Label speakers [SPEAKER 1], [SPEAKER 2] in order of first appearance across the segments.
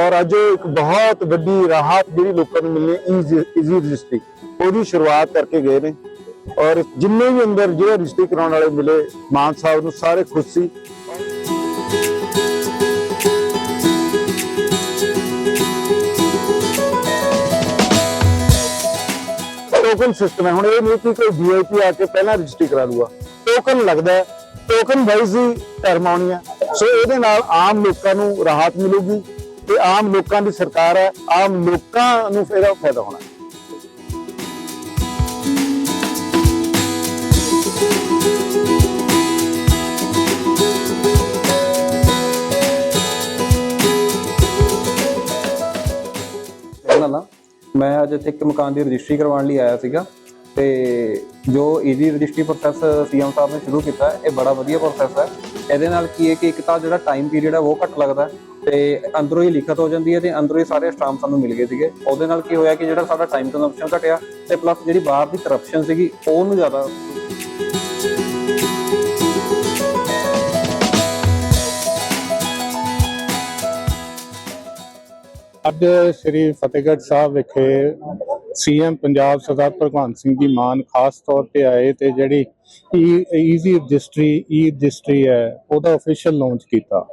[SPEAKER 1] ਔਰ ਅੱਜ ਇੱਕ ਬਹੁਤ ਵੱਡੀ ਰਾਹਤ ਜਿਹੜੀ ਲੋਕਾਂ ਨੂੰ ਮਿਲਣੀ ਈਜ਼ੀ ਰਜਿਸਟਰੀ। ਉਹਦੀ ਸ਼ੁਰੂਆਤ ਕਰਕੇ ਗਏ ਨੇ। ਔਰ ਜਿੰਨੇ ਵੀ ਅੰਦਰ ਜਿਹੜੇ ਰਜਿਸਟਰੀ ਕਰਾਉਣ ਵਾਲੇ ਮਿਲੇ, ਮਾਨ ਸਾਹਿਬ ਨੂੰ ਸਾਰੇ ਖੁਸ਼ ਸੀ। ਟੋਕਨ ਸਿਸਟਮ ਹੈ। ਹੁਣ ਇਹ ਨਹੀਂ ਕਿ ਕੋਈ ਵੀਆਈਪੀ ਆ ਕੇ ਪਹਿਲਾਂ ਰਜਿਸਟਰੀ ਕਰਾ ਲੂਗਾ। ਟੋਕਨ ਲੱਗਦਾ ਹੈ। ਟੋਕਨ ਵਾਈਜ਼ ਹੀ ਟਰਮ ਆਉਣੀ ਹੈ। ਸੋ ਇਹਦੇ ਨਾਲ ਆਮ ਲੋਕਾਂ ਨੂੰ ਰਾਹਤ ਮਿਲੂਗੀ। ਤੇ ਆਮ ਲੋਕਾਂ ਦੀ ਸਰਕਾਰ ਹੈ, ਆਮ ਲੋਕਾਂ ਨੂੰ ਇਹਦਾ ਫਾਇਦਾ ਹੋਣਾ।
[SPEAKER 2] ਮੈਂ ਅੱਜ ਇੱਥੇ ਇੱਕ ਮਕਾਨ ਦੀ ਰਜਿਸਟਰੀ ਕਰਵਾਉਣ ਲਈ ਆਇਆ ਸੀਗਾ ਤੇ ਜੋ ਈਜ਼ੀ ਰਜਿਸਟਰੀ ਪ੍ਰੋਸੈਸ ਸੀਐਮ ਸਾਹਿਬ ਨੇ ਸ਼ੁਰੂ ਕੀਤਾ, ਇਹ ਬੜਾ ਵਧੀਆ ਪ੍ਰੋਸੈਸ ਹੈ। ਇਹਦੇ ਨਾਲ ਕੀ ਹੈ ਕਿ ਇੱਕ ਤਾਂ ਜਿਹੜਾ ਟਾਈਮ ਪੀਰੀਅਡ ਹੈ, ਉਹ ਘੱਟ ਲੱਗਦਾ ਤੇ ਅੰਦਰੋਂ ਹੀ ਲਿਖਤ ਹੋ ਜਾਂਦੀ ਹੈ ਤੇ ਅੰਦਰੋਂ ਹੀ ਸਾਰੇ ਸਟਾਂਪ ਸਾਨੂੰ ਮਿਲ ਗਏ ਸੀਗੇ। ਉਹਦੇ ਨਾਲ ਕੀ ਹੋਇਆ ਕਿ ਜਿਹੜਾ ਸਾਡਾ ਟਾਈਮ ਕੰਜ਼ੰਪਸ਼ਨ ਘਟਿਆ ਤੇ ਪਲੱਸ ਜਿਹੜੀ ਬਾਹਰ ਦੀ ਕਰਪਸ਼ਨ ਸੀਗੀ ਉਹਨੂੰ ਜ਼ਿਆਦਾ
[SPEAKER 3] ਅੱਜ ਸ੍ਰੀ ਫਤਿਹਗੜ੍ਹ ਸਾਹਿਬ ਵਿਖੇ ਸੀਐਮ ਪੰਜਾਬ ਸਰਦਾਰ ਭਗਵੰਤ ਸਿੰਘ ਦੀ ਮਾਨ ਖਾਸ ਤੌਰ ਤੇ ਆਏ ਤੇ ਜਿਹੜੀ ਈਜ਼ੀ ਰਜਿਸਟਰੀ ਈ ਰਜਿਸਟਰੀ ਹੈ, ਉਹਦਾ ਅਫੀਸ਼ੀਅਲ ਲਾਂਚ ਕੀਤਾ।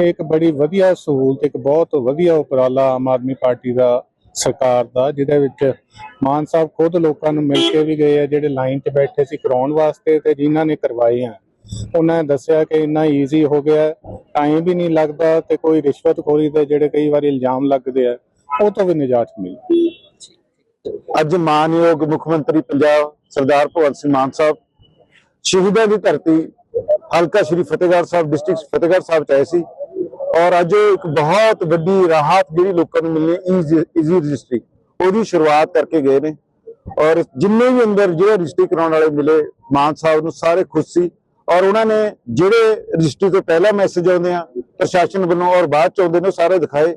[SPEAKER 3] ਇੱਕ ਬੜੀ ਵਧੀਆ ਸਹੂਲਤ, ਇੱਕ ਬਹੁਤ ਵਧੀਆ ਉਪਰਾਲਾ ਆਮ ਆਦਮੀ ਪਾਰਟੀ ਦਾ ਸਰਕਾਰ ਦਾ, ਜਿਹਦੇ ਵਿੱਚ ਮਾਨ ਸਾਹਿਬ ਖੁਦ ਲੋਕਾਂ ਨੂੰ ਮਿਲ ਕੇ ਵੀ ਗਏ ਆ, ਜਿਹੜੇ ਲਾਈਨ 'ਚ ਬੈਠੇ ਸੀ ਕਰਾਉਣ ਵਾਸਤੇ ਤੇ ਜਿਨ੍ਹਾਂ ਨੇ ਕਰਵਾਏ ਆ। ਉਹਨਾਂ ਨੇ ਦੱਸਿਆ ਕਿ ਇੰਨਾ ਈਜ਼ੀ ਹੋ ਗਿਆ ਟਾਈਮ ਵੀ ਨਹੀਂ ਲੱਗਦਾ ਤੇ ਕੋਈ ਰਿਸ਼ਵਤਖੋਰੀ ਦੇ ਜਿਹੜੇ ਕਈ ਵਾਰੀ ਇਲਜ਼ਾਮ ਲੱਗਦੇ ਆ, ਉਹ ਤੋਂ ਵੀ ਨਿਜਾਤ ਮਿਲਦੀ
[SPEAKER 1] ਅੱਜ ਮਾਨਯੋਗ ਮੁੱਖ ਮੰਤਰੀ ਪੰਜਾਬ ਸਰਦਾਰ ਭਗਵੰਤ ਸਿੰਘ ਮਾਨ ਸਾਹਿਬ, ਸ਼ਹੀਦਾਂ ਦੀ ਧਰਤੀ ਹਲਕਾ ਸ਼੍ਰੀ ਫਤਿਹਗੜ੍ਹ ਸਾਹਿਬ, ਡਿਸਟ੍ਰਿਕਟ ਫਤਿਹਗੜ੍ਹ ਸਾਹਿਬ ਚ ਆਏ ਸੀ। ਔਰ ਅੱਜ ਇੱਕ ਬਹੁਤ ਵੱਡੀ ਰਾਹਤ ਜਿਹੜੀ ਲੋਕਾਂ ਨੂੰ ਮਿਲਣੀ ਈਜ਼ੀ ਰਜਿਸਟਰੀ। ਉਹਦੀ ਸ਼ੁਰੂਆਤ ਕਰਕੇ ਗਏ ਨੇ। ਔਰ ਜਿੰਨੇ ਵੀ ਅੰਦਰ ਜਿਹੜੇ ਰਜਿਸਟਰੀ ਕਰਾਉਣ ਵਾਲੇ ਮਿਲੇ, ਮਾਨ ਸਾਹਿਬ ਨੂੰ ਸਾਰੇ ਖੁਸ਼ ਸੀ। ਔਰ ਉਹਨਾਂ ਨੇ ਜਿਹੜੇ ਰਜਿਸਟਰੀ ਤੋਂ ਪਹਿਲਾਂ ਮੈਸੇਜ ਆਉਂਦੇ ਆ, ਪ੍ਰਸ਼ਾਸਨ ਵੱਲੋਂ ਔਰ ਬਾਅਦ ਚ ਆਉਂਦੇ ਨੇ, ਉਹ ਸਾਰੇ ਦਿਖਾਏ।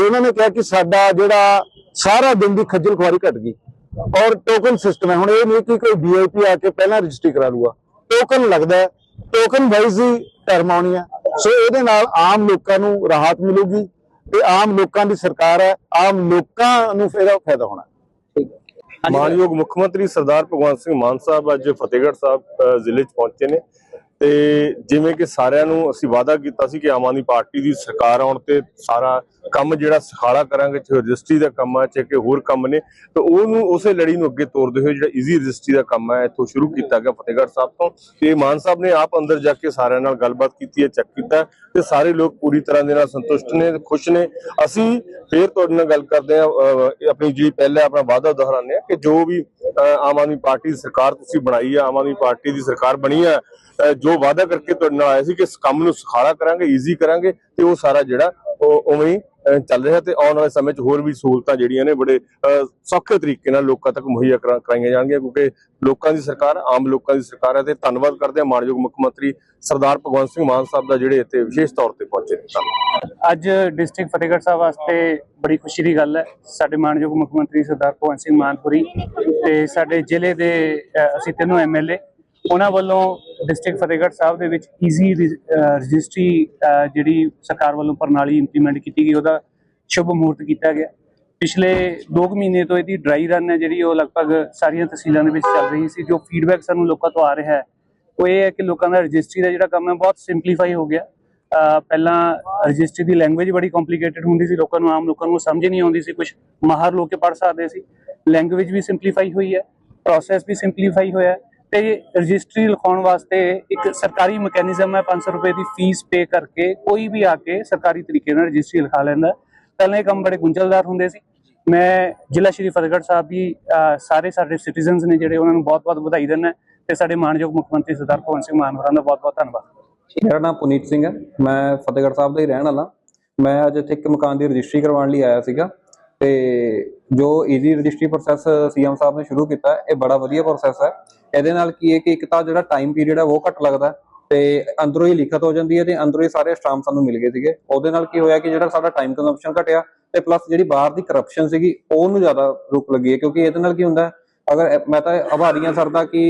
[SPEAKER 1] ਉਹਨਾਂ ਨੇ ਕਿਹਾ ਕਿ ਸਾਡਾ ਜਿਹੜਾ ਸਾਰਾ ਦਿਨ ਦੀ ਖੱਜਲ ਖੁਆਰੀ ਘਟ ਗਈ। ਔਰ ਟੋਕਨ ਸਿਸਟਮ ਹੈ। ਹੁਣ ਇਹ ਨਹੀਂ ਕਿ ਕੋਈ ਵੀਆਈਪੀ ਆ ਕੇ ਪਹਿਲਾਂ ਰਜਿਸਟਰੀ ਕਰਾ ਲੂਗਾ ਟੋਕਨ ਲੱਗਦਾ ਟੋਕਨ ਵਾਈਜ਼ ਹੀ ਟਰਮ ਆਉਣੀ ਹੈ ਸੋ ਇਹਦੇ ਨਾਲ ਆਮ ਲੋਕਾਂ ਨੂੰ ਰਾਹਤ ਮਿਲੂਗੀ ਤੇ ਆਮ ਲੋਕਾਂ ਦੀ ਸਰਕਾਰ ਹੈ ਆਮ ਲੋਕਾਂ ਨੂੰ ਇਹਦਾ ਫਾਇਦਾ ਹੋਣਾ।
[SPEAKER 4] ਮਾਨਯੋਗ ਮੁੱਖ ਮੰਤਰੀ ਸਰਦਾਰ ਭਗਵੰਤ ਸਿੰਘ ਮਾਨ ਸਾਹਿਬ ਅੱਜ ਫਤਿਹਗੜ੍ਹ ਸਾਹਿਬ ਜ਼ਿਲ੍ਹੇ 'ਚ ਪਹੁੰਚੇ ਨੇ। ਤੇ ਜਿਵੇਂ ਕਿ ਸਾਰਿਆਂ ਨੂੰ ਅਸੀਂ ਵਾਅਦਾ ਕੀਤਾ ਸੀ ਕਿ ਆਮ ਆਦਮੀ ਪਾਰਟੀ ਦੀ ਸਰਕਾਰ ਆਉਣ ਤੇ ਸਾਰਾ ਕੰਮ ਜਿਹੜਾ ਸਖਾਲਾ ਕਰਾਂਗੇ, ਚਾਹੇ ਰਜਿਸਟਰੀ ਦਾ ਕੰਮ ਹੈ ਚਾਹੇ ਕਿ ਹੋਰ ਕੰਮ ਨੇ, ਤੇ ਉਹਨੂੰ ਉਸੇ ਲੜੀ ਨੂੰ ਅੱਗੇ ਤੋਰਦੇ ਹੋਏ ਜਿਹੜਾ ਈਜ਼ੀ ਰਜਿਸਟਰੀ ਦਾ ਕੰਮ ਹੈ ਇੱਥੋਂ ਸ਼ੁਰੂ ਕੀਤਾ ਗਿਆ ਫਤਿਹਗੜ੍ਹ ਸਾਹਿਬ ਤੋਂ। ਤੇ ਮਾਨ ਸਾਹਿਬ ਨੇ ਆਪ ਅੰਦਰ ਜਾ ਕੇ ਸਾਰਿਆਂ ਨਾਲ ਗੱਲਬਾਤ ਕੀਤੀ ਹੈ ਚੈੱਕ ਕੀਤਾ ਤੇ ਸਾਰੇ ਲੋਕ ਪੂਰੀ ਤਰ੍ਹਾਂ ਦੇ ਨਾਲ ਸੰਤੁਸ਼ਟ ਨੇ, ਖੁਸ਼ ਨੇ। ਅਸੀਂ ਫੇਰ ਤੁਹਾਡੇ ਨਾਲ ਗੱਲ ਕਰਦੇ ਹਾਂ ਆਪਣੀ ਜਿਹੜੀ ਪਹਿਲਾਂ ਆਪਣਾ ਵਾਅਦਾ ਦੁਹਰਾਉਂਦੇ ਹਾਂ ਕਿ ਜੋ ਵੀ ਆਮ ਆਦਮੀ ਪਾਰਟੀ ਦੀ ਸਰਕਾਰ ਤੁਸੀਂ ਬਣਾਈ ਹੈ ਆਮ ਆਦਮੀ ਪਾਰਟੀ ਦੀ ਸਰਕਾਰ ਬਣੀ ਆ ਜੋ ਵਾਅਦਾ ਕਰਕੇ ਤੁਹਾਡੇ ਨਾਲ ਆਇਆ ਸੀ ਕਿ ਇਸ ਕੰਮ ਨੂੰ ਸੁਖਾਲਾ ਕਰਾਂਗੇ ਈਜ਼ੀ ਕਰਾਂਗੇ, ਤੇ ਉਹ ਸਾਰਾ ਜਿਹੜਾ ਉਹ ਉਵੇਂ ਚੱਲ ਰਿਹਾ ਤੇ ਆਉਣ ਵਾਲੇ ਸਮੇਂ 'ਚ ਹੋਰ ਵੀ ਸਹੂਲਤਾਂ ਜਿਹੜੀਆਂ ਨੇ ਬੜੇ ਸੌਖੇ ਤਰੀਕੇ ਨਾਲ ਲੋਕਾਂ ਤੱਕ ਮੁਹੱਈਆ ਕਰਾਈਆਂ ਜਾਣਗੀਆਂ ਕਿਉਂਕਿ ਲੋਕਾਂ ਦੀ ਸਰਕਾਰ ਆਮ ਲੋਕਾਂ ਦੀ ਸਰਕਾਰ ਹੈ ਤੇ ਧੰਨਵਾਦ ਕਰਦੇ ਹਾਂ ਮਾਨਯੋਗ ਮੁੱਖ ਮੰਤਰੀ ਸਰਦਾਰ ਭਗਵੰਤ ਸਿੰਘ ਮਾਨ ਸਾਹਿਬ ਦਾ ਜਿਹੜੇ ਇੱਥੇ ਵਿਸ਼ੇਸ਼ ਤੌਰ ਤੇ ਪਹੁੰਚੇ ਨੇ। ਧੰਨਵਾਦ।
[SPEAKER 5] ਅੱਜ ਡਿਸਟ੍ਰਿਕਟ ਫਤਿਹਗੜ੍ਹ ਸਾਹਿਬ ਵਾਸਤੇ ਬੜੀ ਖੁਸ਼ੀ ਦੀ ਗੱਲ ਹੈ। ਸਾਡੇ ਮਾਨਯੋਗ ਮੁੱਖ ਮੰਤਰੀ ਸਰਦਾਰ ਭਗਵੰਤ ਸਿੰਘ ਮਾਨਪੁਰੀ ਤੇ ਸਾਡੇ ਜ਼ਿਲ੍ਹੇ ਦੇ ਅਸੀਂ ਤਿੰਨੋਂ ਐਮਐਲਏ ਉਹਨਾਂ ਵੱਲੋਂ ਡਿਸਟ੍ਰਿਕਟ ਫਤਿਹਗੜ੍ਹ ਸਾਹਿਬ ਦੇ ਵਿੱਚ ਈਜ਼ੀ ਰਜਿਸਟਰੀ ਜਿਹੜੀ ਸਰਕਾਰ ਵੱਲੋਂ ਪ੍ਰਣਾਲੀ ਇੰਪਲੀਮੈਂਟ ਕੀਤੀ ਗਈ, ਉਹਦਾ ਸ਼ੁਭ ਮਹੂਰਤ ਕੀਤਾ ਗਿਆ। ਪਿਛਲੇ 2 ਮਹੀਨੇ ਤੋਂ ਇਹਦੀ ਡਰਾਈ ਰਨ ਹੈ, ਜਿਹੜੀ ਉਹ ਲਗਭਗ ਸਾਰੀਆਂ ਤਹਿਸੀਲਾਂ ਦੇ ਵਿੱਚ ਚੱਲ ਰਹੀ ਸੀ, ਜੋ ਫੀਡਬੈਕ ਸਾਨੂੰ ਲੋਕਾਂ ਤੋਂ ਆ ਰਿਹਾ ਹੈ। ਉਹ ਇਹ ਹੈ ਕਿ ਲੋਕਾਂ ਦਾ ਰਜਿਸਟਰੀ ਦਾ ਜਿਹੜਾ ਕੰਮ ਹੈ, ਬਹੁਤ ਸਿੰਪਲੀਫਾਈ ਹੋ ਗਿਆ। ਪਹਿਲਾਂ ਰਜਿਸਟਰੀ ਦੀ ਲੈਂਗੁਏਜ ਬੜੀ ਕੰਪਲਿਕੇਟਡ ਹੁੰਦੀ ਸੀ, ਲੋਕਾਂ ਨੂੰ ਆਮ ਲੋਕਾਂ ਨੂੰ ਸਮਝ ਨਹੀਂ ਆਉਂਦੀ ਸੀ ਕੁਝ ਮਾਹਰ ਲੋਕ ਕੇ ਪੜ੍ਹ ਸਕਦੇ ਸੀ। ਲੈਂਗੁਏਜ ਵੀ ਸਿੰਪਲੀਫਾਈ ਹੋਈ ਹੈ ਪ੍ਰੋਸੈਸ ਵੀ ਸਿੰਪਲੀਫਾਈ ਹੋਇਆ ਹੈ। ਤੇ ਰਜਿਸਟਰੀ ਲਿਖਾਉਣ ਵਾਸਤੇ ਇੱਕ ਸਰਕਾਰੀ ਮੈਕੈਨਿਜ਼ਮ ਹੈ 500 ਰੁਪਏ ਦੀ ਫੀਸ ਪੇ ਕਰਕੇ ਕੋਈ ਵੀ ਆ ਕੇ ਸਰਕਾਰੀ ਤਰੀਕੇ ਨਾਲ ਰਜਿਸਟਰੀ ਲਿਖਾ ਲੈਂਦਾ। ਪਹਿਲਾਂ ਇਹ ਕੰਮ ਬੜੇ ਗੁੰਝਲਦਾਰ ਹੁੰਦੇ ਸੀ। ਮੈਂ ਜ਼ਿਲ੍ਹਾ ਸ਼੍ਰੀ ਫਤਿਹਗੜ੍ਹ ਸਾਹਿਬ ਦੀ ਸਾਰੇ ਸਾਡੇ ਸਿਟੀਜ਼ਨਸ ਨੇ ਜਿਹੜੇ ਉਹਨਾਂ ਨੂੰ ਬਹੁਤ-ਬਹੁਤ ਵਧਾਈ ਦਿੰਦਾ ਤੇ ਸਾਡੇ ਮਾਨਯੋਗ ਮੁੱਖ ਮੰਤਰੀ ਸਰਦਾਰ ਭਗਵੰਤ ਸਿੰਘ ਮਾਨ ਹੋਰਾਂ ਦਾ ਬਹੁਤ-ਬਹੁਤ ਧੰਨਵਾਦ।
[SPEAKER 2] ਮੇਰਾ ਨਾਮ ਪੁਨੀਤ ਸਿੰਘ ਹੈ। ਮੈਂ ਫਤਿਹਗੜ੍ਹ ਸਾਹਿਬ ਦਾ ਹੀ ਰਹਿਣ ਵਾਲਾ। ਮੈਂ ਅੱਜ ਇੱਥੇ ਇੱਕ ਮਕਾਨ ਦੀ ਰਜਿਸਟਰੀ ਕਰਵਾਉਣ ਲਈ ਆਇਆ ਸੀਗਾ। ਤੇ ਜੋ ਈਜ਼ੀ ਰਜਿਸਟਰੀ ਪ੍ਰੋਸੈਸ ਸੀਐਮ ਸਾਹਿਬ ਨੇ ਸ਼ੁਰੂ ਕੀਤਾ, ਇਹ ਬੜਾ ਵਧੀਆ ਪ੍ਰੋਸੈਸ ਹੈ। ਇਹਦੇ ਨਾਲ ਕੀ ਹੈ ਕਿ ਇੱਕ ਤਾਂ ਜਿਹੜਾ ਟਾਈਮ ਪੀਰੀਅਡ ਹੈ ਉਹ ਘੱਟ ਲੱਗਦਾ ਤੇ ਅੰਦਰੋਂ ਹੀ ਲਿਖਤ ਹੋ ਜਾਂਦੀ ਹੈ ਤੇ ਅੰਦਰੋਂ ਹੀ ਸਾਰੇ ਸਟਾਂਪ ਸਾਨੂੰ ਮਿਲ ਗਏ ਸੀਗੇ। ਉਹਦੇ ਨਾਲ ਕੀ ਹੋਇਆ ਕਿ ਜਿਹੜਾ ਸਾਡਾ ਟਾਈਮ ਕੰਜ਼ੰਪਸ਼ਨ ਘਟਿਆ ਤੇ ਪਲੱਸ ਜਿਹੜੀ ਬਾਹਰ ਦੀ ਕਰਪਸ਼ਨ ਸੀਗੀ, ਉਹਨੂੰ ਜ਼ਿਆਦਾ ਰੁਕ ਲੱਗੀ ਹੈ। ਕਿਉਂਕਿ ਇਹਦੇ ਨਾਲ ਕੀ ਹੁੰਦਾ ਅਗਰ ਮੈਂ ਤਾਂ ਆਭਾਰੀ ਸਰ ਦਾ ਕਿ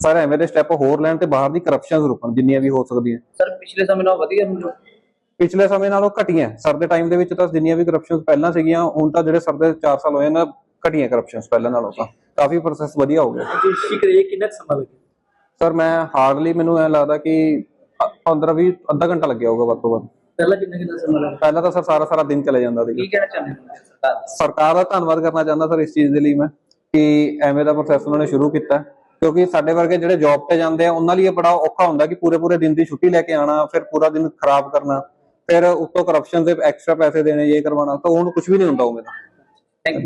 [SPEAKER 2] ਸਰ ਐਵੇਂ ਦੇ ਸਟੈਪ ਹੋਰ ਲੈਣ ਤੇ ਬਾਹਰ ਦੀ ਕਰਪਸ਼ਨ ਰੁਕਣ ਜਿੰਨੀਆਂ ਵੀ ਹੋ ਸਕਦੀਆਂ।
[SPEAKER 6] ਸਰ, ਪਿਛਲੇ ਸਮੇਂ ਨਾਲ ਵਧੀਆ ਹੁਣ
[SPEAKER 2] ਪਿਛਲੇ ਸਮੇਂ ਨਾਲੋਂ ਘਟੀਆਂ। ਸਰ ਦੇ ਟਾਈਮ ਦੇ ਵਿੱਚ ਤਾਂ ਜਿੰਨੀਆਂ ਵੀ ਕਰਪਸ਼ਨਸ ਪਹਿਲਾਂ ਸੀਗੀਆਂ ਹੁਣ ਤਾਂ ਜਿਹੜੇ ਸਰ ਦੇ 4 ਸਾਲ ਹੋਏ ਨਾ ਘਟੀਆਂ ਕਰਪਸ਼ਨਸ ਪਹਿਲਾਂ ਨਾਲੋਂ ਤਾਂ। ਕਾਫੀ ਪ੍ਰੋਸੈਸ ਵਧੀਆ ਹੋ ਗਿਆ।
[SPEAKER 6] ਰਜਿਸਟਰੀ ਕਰਾਈ ਕਿੰਨਾ ਕੁ ਸਮਾਂ ਲੱਗਿਆ?
[SPEAKER 2] ਸਰ ਮੈਂ ਹਾਰਡਲੀ ਮੈਨੂੰ ਐ ਲੱਗਦਾ ਕਿ 15 20 ਅੱਧਾ ਘੰਟਾ ਲੱਗਿਆ ਹੋਊਗਾ ਵੱਧ ਤੋਂ ਵੱਧ।
[SPEAKER 6] ਪਹਿਲਾਂ ਕਿੰਨਾ ਕਿੰਨਾ ਸਮਾਂ ਲੱਗਿਆ?
[SPEAKER 2] ਪਹਿਲਾਂ ਤਾਂ ਸਰ ਸਾਰਾ ਸਾਰਾ ਦਿਨ ਚਲੇ ਜਾਂਦਾ ਸੀ
[SPEAKER 6] ਕੀ ਕਹਿਣਾ ਚਾਹੁੰਦੇ ਹੋ ਸਰਕਾਰ ਨੂੰ?
[SPEAKER 2] ਸਰਕਾਰ ਦਾ ਧੰਨਵਾਦ ਕਰਨਾ ਚਾਹੁੰਦਾ ਸਰ ਇਸ ਚੀਜ਼ ਦੇ ਲਈ ਮੈਂ ਕਿ ਐਵੇਂ ਦਾ ਪ੍ਰੋਸੈਸ ਉਹਨਾਂ ਨੇ ਸ਼ੁਰੂ ਕੀਤਾ। ਕਿਉਂਕਿ ਸਾਡੇ ਵਰਗੇ ਜਿਹੜੇ ਜੌਬ ਤੇ ਜਾਂਦੇ ਆ ਉਹਨਾਂ ਲਈ ਇਹ ਬੜਾ ਔਖਾ ਹੁੰਦਾ ਕਿ ਪੂਰੇ ਪੂਰੇ ਦਿਨ ਦੀ ਛੁੱਟੀ ਲੈ ਕੇ ਆਣਾ ਫਿਰ ਪੂਰਾ ਦਿਨ ਖਰਾਬ ਕਰਨਾ। ਫਿਰ ਉੱਤੋਂ ਕਰਪਸ਼ਨ ਦੇ ਐਕਸਟਰਾ ਪੈਸੇ ਦੇਣੇ ਇਹ ਕਰਵਾਉਣਾ ਤਾਂ ਉਹਨੂੰ ਕੁਝ ਵੀ ਨਹੀਂ ਹੁੰਦਾ ਉਵੇਂ ਦਾ